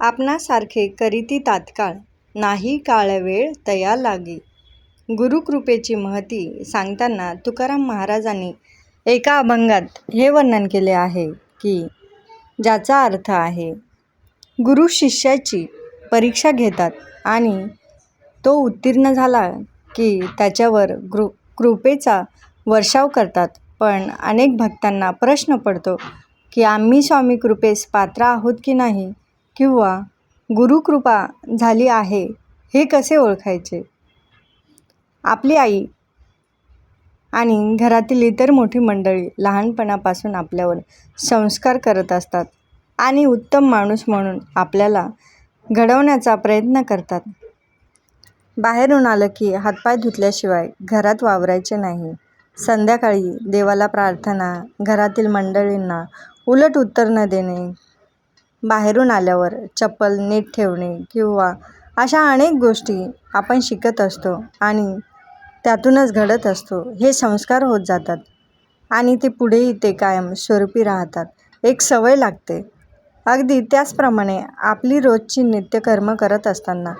आपणासारखे करीती तात्काळ नाही काळवेळ तया लागी. गुरुकृपेची महती सांगताना तुकाराम महाराजांनी एका अभंगात हे वर्णन केले आहे की ज्याचा अर्थ आहे गुरु शिष्याची परीक्षा घेतात आणि तो उत्तीर्ण झाला की त्याच्यावर गृ कृपेचा वर्षाव करतात. पण अनेक भक्तांना प्रश्न पडतो की आम्ही स्वामी कृपेस पात्र आहोत की नाही? किंवा गुरुकृपा झाली आहे हे कसे ओळखायचे? आपली आई आणि घरातील इतर मोठी मंडळी लहानपणापासून आपल्यावर संस्कार करत असतात आणि उत्तम माणूस म्हणून आपल्याला घडवण्याचा प्रयत्न करतात. बाहेरून आलं की हातपाय धुतल्याशिवाय घरात वावरायचे नाही. संध्याकाळी देवाला प्रार्थना घरातील मंडळींना उलट उत्तर न देणे बाहेरून आल्यावर चप्पल नीट ठेवणे किंवा अशा अनेक गोष्टी आपण शिकत असतो आणि त्यातूनच घडत असतो हे संस्कार होत जातात आणि ते पुढेही ते कायम स्वरूपी राहतात. एक सवय लागते. अगदी त्याचप्रमाणे आपली रोजची नित्यकर्म करत असताना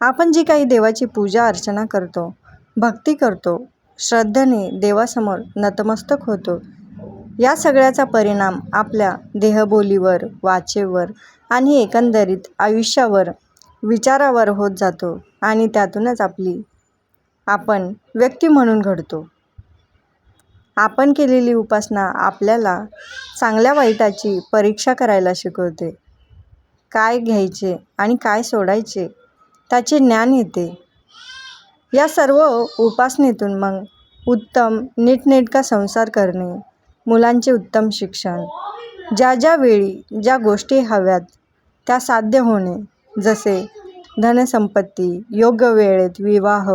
आपण जी काही देवाची पूजा अर्चना करतो भक्ती करतो श्रद्धेने देवासमोर नतमस्तक होतो या सगळ्याचा परिणाम आपल्या देहबोलीवर वाचेवर आणि एकंदरीत आयुष्यावर विचारावर होत जातो आणि त्यातूनच आपली आपण व्यक्ती म्हणून घडतो. आपण केलेली उपासना आपल्याला चांगल्या वाईटाची परीक्षा करायला शिकवते. काय घ्यायचे आणि काय सोडायचे त्याचे ज्ञान येते. या सर्व उपासनेतून मग उत्तम नीटनेटका संसार करणे मुलांचे उत्तम शिक्षण. ज्या ज्या वेळी ज्या गोष्टी हव्यात त्या साध्य होणे जसे धनसंपत्ती योग्य वेळेत विवाह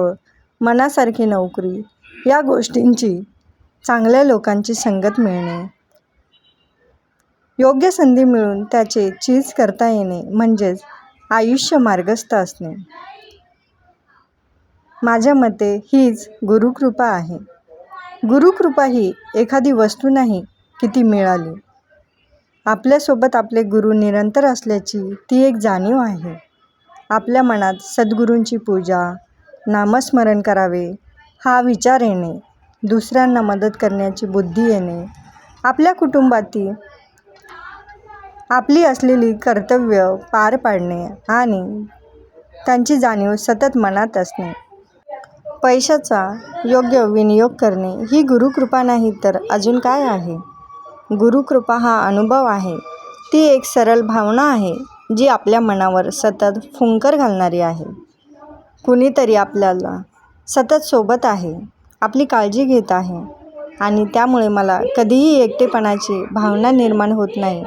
मनासारखी नोकरी या गोष्टींची चांगल्या लोकांची संगत मिळणे. योग्य संधी मिळून त्याचे चीज करता येणे म्हणजेच आयुष्य मार्गस्थ असणे. माझ्या मते हीच गुरुकृपा आहे. गुरुकृपा ही एखादी वस्तू नाही की ती मिळाली. आपल्यासोबत आपले गुरु निरंतर असल्याची ती एक जाणीव आहे. आपल्या मनात सद्गुरूंची पूजा नामस्मरण करावे हा विचार येणे दुसऱ्यांना मदत करण्याची बुद्धी येणे आपल्या कुटुंबातील आपली असलेली कर्तव्य पार पाडणे आणि त्यांची जाणीव सतत मनात असणे. पैशाचा योग्य विनियोग करणे ही गुरुकृपा नाही तर अजून काय आहे? गुरुकृपा हा अनुभव आहे. ती एक सरळ भावना आहे जी आपल्या मनावर सतत फुंकर घालणारी आहे. कुणीतरी आपल्याला सतत सोबत आहे आपली काळजी घेत आहे आणि त्यामुळे मला कधीही एकटेपणाची भावना निर्माण होत नाही.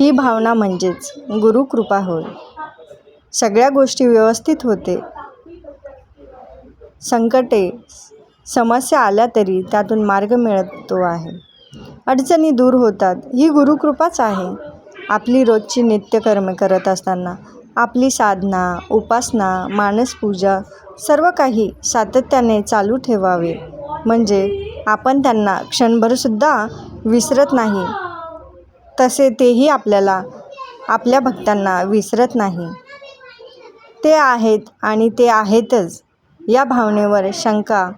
ही भावना म्हणजेच गुरुकृपा होय. सगळ्या गोष्टी व्यवस्थित होते संकटे समस्या आल्या तरी त्यातून मार्ग मिळतो आहे. अडचणी दूर होतात. ही गुरुकृपाच आहे. आपली रोजची नित्यकर्मे करत असताना आपली साधना उपासना मानसपूजा सर्व काही सातत्याने चालू ठेवावे. म्हणजे आपण त्यांना क्षणभरसुद्धा विसरत नाही. तसे तेही आपल्याला आपल्या भक्तांना विसरत नाही. ते आहेत आणि ते आहेतच. या भावनेवर शंका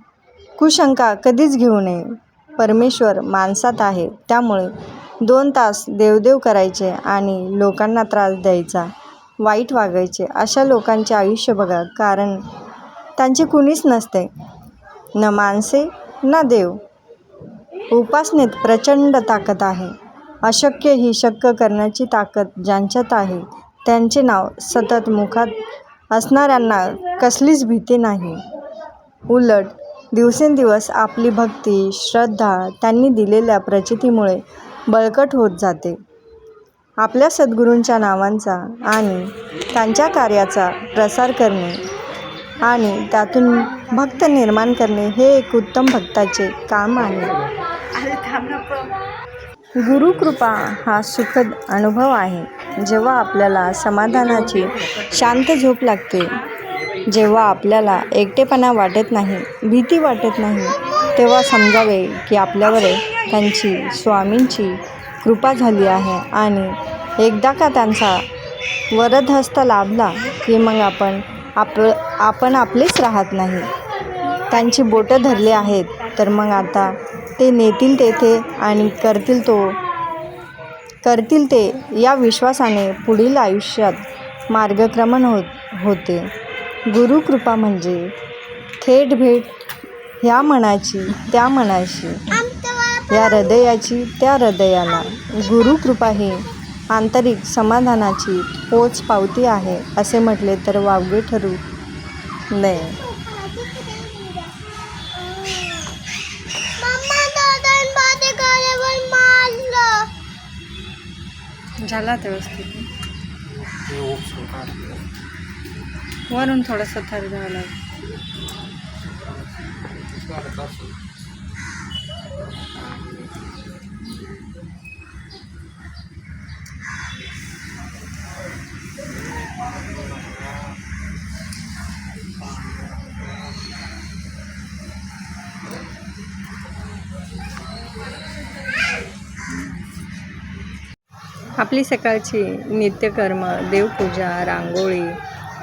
कुशंका कधीच घेऊ नये. परमेश्वर माणसात आहे त्यामुळे दोन तास देवदेव करायचे आणि लोकांना त्रास द्यायचा वाईट वागायचे अशा लोकांचे आयुष्य बघा कारण त्यांचे कुणीच नसते. न माणसे ना देव. उपासनेत प्रचंड ताकद आहे. अशक्य ही शक्य करण्याची ताकद ज्यांच्यात आहे त्यांचे नाव सतत मुखात असणाऱ्यांना कसलीच भीती नाही. उलट दिवसेंदिवस आपली भक्ती श्रद्धा त्यांनी दिलेल्या प्रचितीमुळे बळकट होत जाते. आपल्या सद्गुरूंच्या नावांचा आणि त्यांच्या कार्याचा प्रसार करणे आणि त्यातून भक्त निर्माण करणे हे एक उत्तम भक्ताचे काम आहे. गुरुकृपा हा सुखद अनुभव आहे. जेव्हा आपल्याला समाधानाची शांत झोप लागते जेव्हा आपल्याला एकटेपणा वाटत नाही भीती वाटत नाही तेव्हा समजावे की आपल्यावर त्यांची स्वामींची कृपा झाली आहे आणि एकदा का त्यांचा वरदहस्त लाभला की मग आपण आप आपण आपलेच राहत नाही. त्यांची बोटं धरली आहेत तर मग आता ते नेतील तेथे आणि करतील तो करतील ते या विश्वासाने पुढील आयुष्यात मार्गक्रमण हो होते. गुरुकृपा म्हणजे थेट भेट ह्या मनाची त्या मनाशी. या हृदयाची त्या हृदयाला. गुरुकृपा ही आंतरिक समाधानाची पोच पावती आहे असे म्हटले तर वावगे ठरू नये. झाला व्यवस्थित. वरून थोडंसं थर द्यावं लागेल. आपली सकाळची नित्यकर्म देवपूजा रांगोळी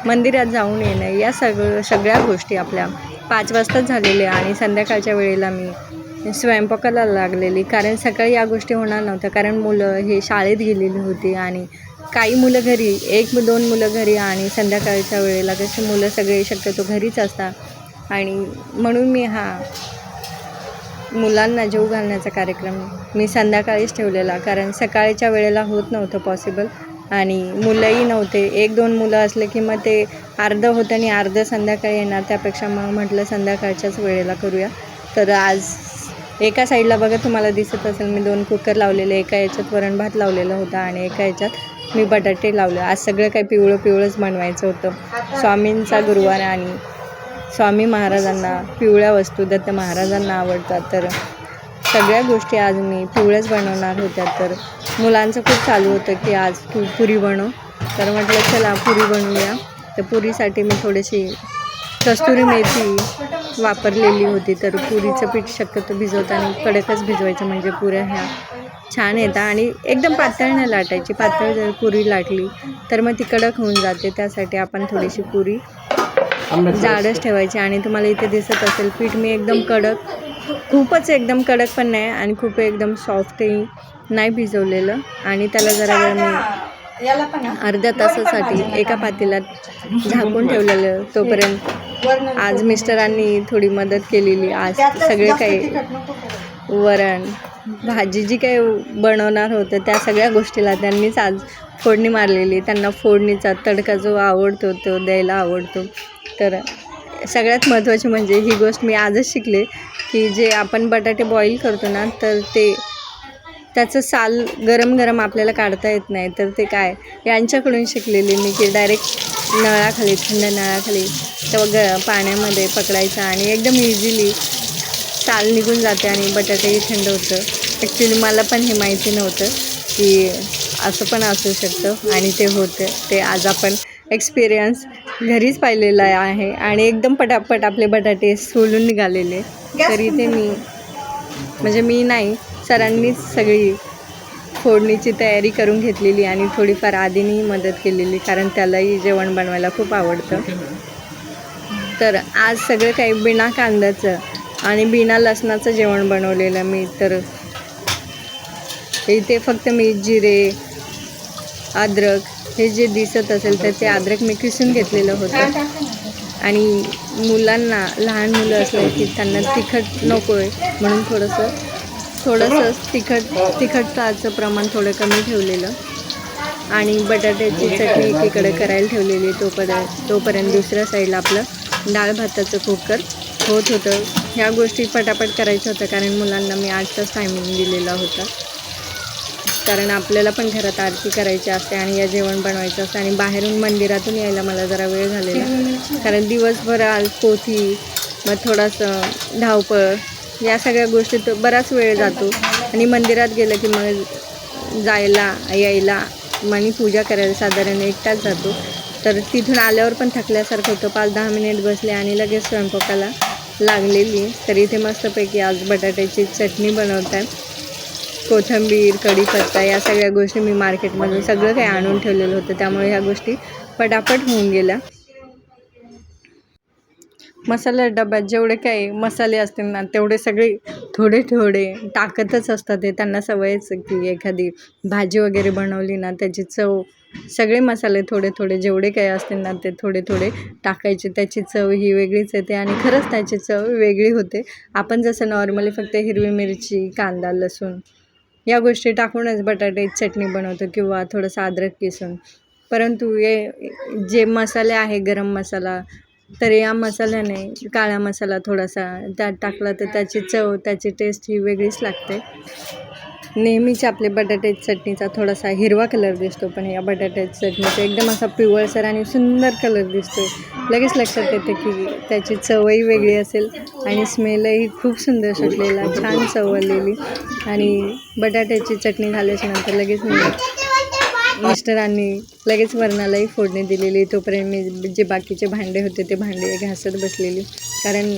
मंदिरात जाऊन येणं या सगळं सगळ्या गोष्टी आपल्या पाच वाजताच झालेल्या आणि संध्याकाळच्या वेळेला मी स्वयंपाकाला लागलेली. कारण सकाळी या गोष्टी होणार नव्हत्या. कारण मुलं हे शाळेत गेलेली होती आणि काही मुलं घरी एक दोन मुलं घरी आणि संध्याकाळच्या वेळेला कशी मुलं सगळे शक्यतो घरीच असतात. आणि म्हणून मी हा मुलांना जेव घालण्याचा कार्यक्रम मी संध्याकाळीच ठेवलेला कारण सकाळच्या वेळेला होत नव्हतं पॉसिबल आणि मुलंही नव्हते. एक दोन मुलं असले की मग ते अर्धं होतं आणि अर्धं संध्याकाळी येणार त्यापेक्षा मग म्हटलं संध्याकाळच्याच वेळेला करूया. तर आज एका साईडला बघा तुम्हाला दिसत असेल मी दोन कुकर लावलेले एका याच्यात वरण भात लावलेला होता आणि एका याच्यात मी बटाटे लावले. आज सगळं काही पिवळं पिवळंच बनवायचं होतं. स्वामींचा गुरुवार आणि स्वामी महाराजांना पिवळ्या वस्तू दत्त महाराजांना आवडतात. तर सगळ्या गोष्टी आज मी पिवळ्याच बनवणार होत्या. तर मुलांचं खूप चालू होतं की आज तू पुरी बनव. तर म्हटलं चला पुरी बनवूया. तर पुरीसाठी मी थोडीशी कस्तुरी मेथी वापरलेली होती. तर पुरीचं पीठ शक्यतो भिजवताना कडकच भिजवायचं म्हणजे पुऱ्या ह्या छान येतात. आणि एकदम पातळ नाही लाटायची. पातळ जर पुरी लाटली तर मग ती कडक होऊन जाते. त्यासाठी आपण थोडीशी पुरी जाडच ठेवायची आणि तुम्हाला इथे दिसत असेल पीठ मी एकदम कडक खूपच एकदम कडक पण नाही आणि खूप एकदम सॉफ्टही नाही भिजवलेलं. आणि त्याला जरा वेळ मी अर्ध्या तासासाठी एका पातेल्यात झाकून ठेवलेलं तोपर्यंत. आज मिस्टरांनी थोडी मदत केलेली. आज सगळे काही वरण भाजी जी काही बनवणार होतं त्या सगळ्या गोष्टीला त्यांनीच आज फोडणी मारलेली. त्यांना फोडणीचा तडका जो आवडतो तो द्यायला आवडतो. तर सगळ्यात महत्त्वाची म्हणजे ही गोष्ट मी आजच शिकले की जे आपण बटाटे बॉईल करतो ना तर ते त्याचं साल गरम गरम आपल्याला काढता येत नाही. तर ते काय यांच्याकडून शिकलेली मी की डायरेक्ट नळाखाली थंड नळाखाली तेव्हा ग पाण्यामध्ये पकडायचं आणि एकदम इझिली साल निघून जाते आणि बटाटेही थंड होतं. ॲक्च्युली मला पण हे माहिती नव्हतं की असं पण असू शकतं आणि ते होतं. ते आज आपण एक्सपिरियन्स घरीच पाहिलेला आहे आणि एकदम पटापट आपले बटाटे सोलून निघालेले. तर इथे मी म्हणजे मी नाही सरांनीच सगळी फोडणीची तयारी करून घेतलेली आणि थोडीफार आधीनीही मदत केलेली कारण त्यालाही जेवण बनवायला खूप आवडतं. तर आज सगळं काही बिना कांद्याचं आणि बिना लसणाचं जेवण बनवलेलं मी तर इथे फक्त मी जिरे अद्रक हे जे दिसत असेल तर ते अद्रक मी किसून घेतलेलं होतं. आणि मुलांना लहान मुलं असले की त्यांना तिखट नको आहे म्हणून थोडंसं थोडंसं तिखट तिखटताचं प्रमाण थोडं कमी ठेवलेलं. आणि बटाट्याची चटणी एकीकडे करायला ठेवलेली तोपर्यंत तोपर्यंत दुसऱ्या साईडला आपलं डाळ भाताचं कुकर होत होतं. ह्या गोष्टी पटापट करायच्या होत्या कारण मुलांना मी आठचाच टायमिंग दिलेला होता. कारण आपल्याला पण घरात आरती करायची असते आणि या जेवण बनवायचं असतं. आणि बाहेरून मंदिरातून यायला मला जरा वेळ झालेला. कारण दिवसभर आज पोथी मग थोडंसं धावपळ या सगळ्या गोष्टीत बराच वेळ जातो. आणि मंदिरात गेलं की मग जायला यायला आणि पूजा करायला साधारण एक तास जातो. तर तिथून आल्यावर पण थकल्यासारखं होतं. पाच दहा मिनिट बसले आणि लगेच स्वयंपाकाला लागलेली. तर इथे मस्तपैकी आज बटाट्याची चटणी बनवत आहे कोथिंबीर कढीपत्ता या सगळ्या गोष्टी मी मार्केटमधून सगळं काही आणून ठेवलेलं होतं. त्यामुळे ह्या गोष्टी पटापट होऊन गेल्या. मसाल्या डब्यात जेवढे काही मसाले असतील ना तेवढे सगळे थोडे थोडे टाकतच असतात ते त्यांना सवयच आहे की एखादी भाजी वगैरे बनवली ना त्याची चव सगळे मसाले थोडे थोडे जेवढे काही असतील ना ते थोडे थोडे टाकायचे. त्याची चव ही वेगळीच येते आणि खरंच त्याची चव वेगळी होते. आपण जसं नॉर्मली फक्त हिरवी मिरची कांदा लसूण या गोष्टी टाकूनच बटाट्याची चटणी बनवतो किंवा थोडंसं अद्रक किसून. परंतु हे जे मसाले आहे गरम मसाला तर या मसाल्याने काळा मसाला थोडासा त्यात टाकला तर त्याची चव त्याची टेस्ट ही वेगळीच लागते. नेहमीच आपले बटाट्याची चटणीचा थोडासा हिरवा कलर दिसतो पण या बटाट्याच्या चटणीचा एकदम असा पिवळसर आणि सुंदर कलर दिसतो लगेच लक्षात येते की त्याची चवही वेगळी असेल आणि स्मेलही खूप सुंदर सुटलेला छान चव आलेली आणि बटाट्याची चटणी झाल्याच्यानंतर लगेच मी मिस्टरांनी लगेच वरणालाही फोडणी दिलेली. तोपर्यंत मी जे बाकीचे भांडे होते ते भांडे घासत बसलेली. कारण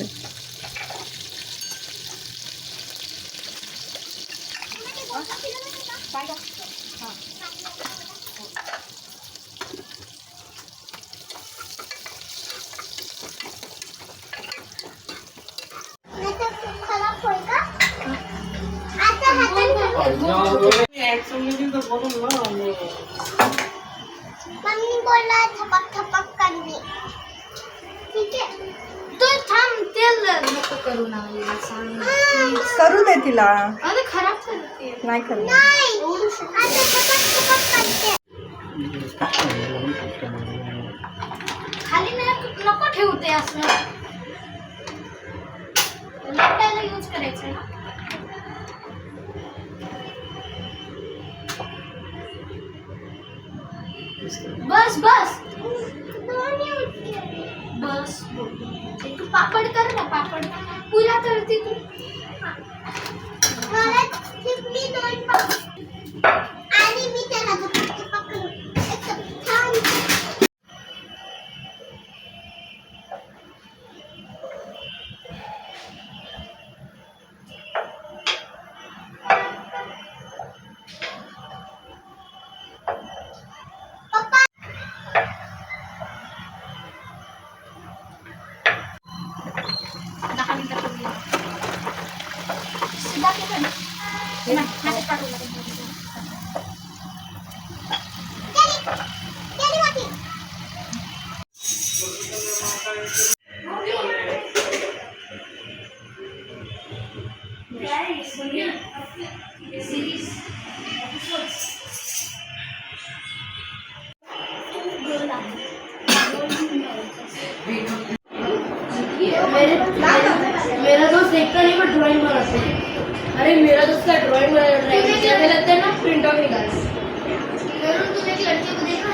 खराब होईल का आता हाताने मम्मी बोलला थपक थपक करणे. ठीक आहे? तू थांब तेल नको करू ना मला सांग. करू दे तिला. अरे खराब करते. नाही करणार नाही. आता थपक थपक करते. खाली नाही नको ठेवते असं. लपटायला यूज करायचं ना. बस बस. बस एक पापड कर ना पापड. पुरा करते तू शिदा केलं ना? हे ना, मॅसेज पाठवला त्यांनी. अरे मेरा दोस्त का ड्राइंग बना ड्राइंग जैसे लगता है ना प्रिंट आउट निकाल। वरुण तुम एक को देखा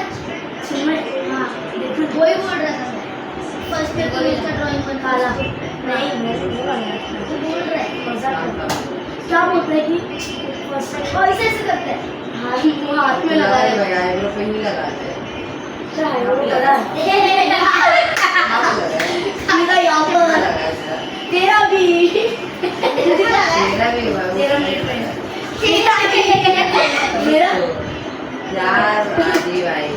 हाँ? देखो। वही बोल रहा था फ़र्स्ट पेपर में इसका ड्राइंग बन काला। नहीं को नहीं बनाया तू बोल रहा है। मज़ाक करता क्या बोलता है कि first और ऐसे ऐसे करते हैं। हाँ वो हाथ में लगा रहे हैं। आईब्रो पे ही लगाते हैं क्या है वो लगा। है मेरा यहाँ पर तेरा भी। है, यार आधी भाई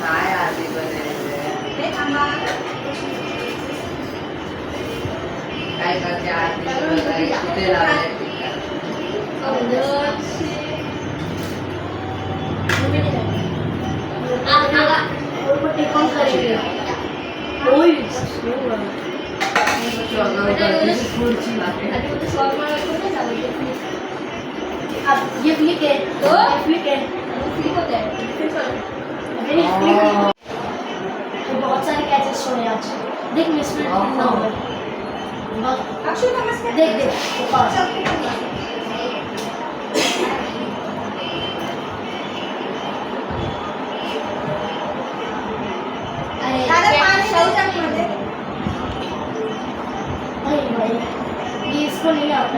काय आधी बनायचंय काय करते आधी कुठे ये फ्लिक है तो फ्लिक है फ्लिक होता है अरे ये फ्लिक है तो बहुत सारे कैचेस छोड़े आज देख मिस में कितना होगा देख देख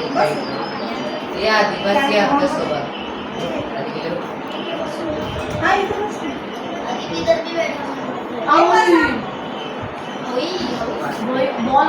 येतील काही या आधी बस या आपल्यासोबत बॉल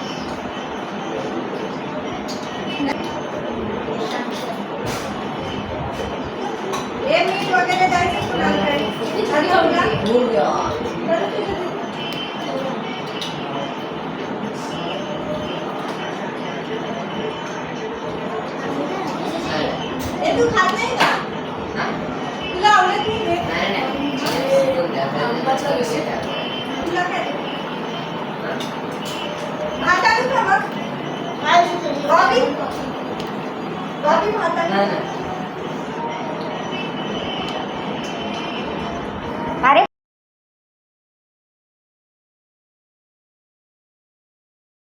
뭐야? 애도 가네.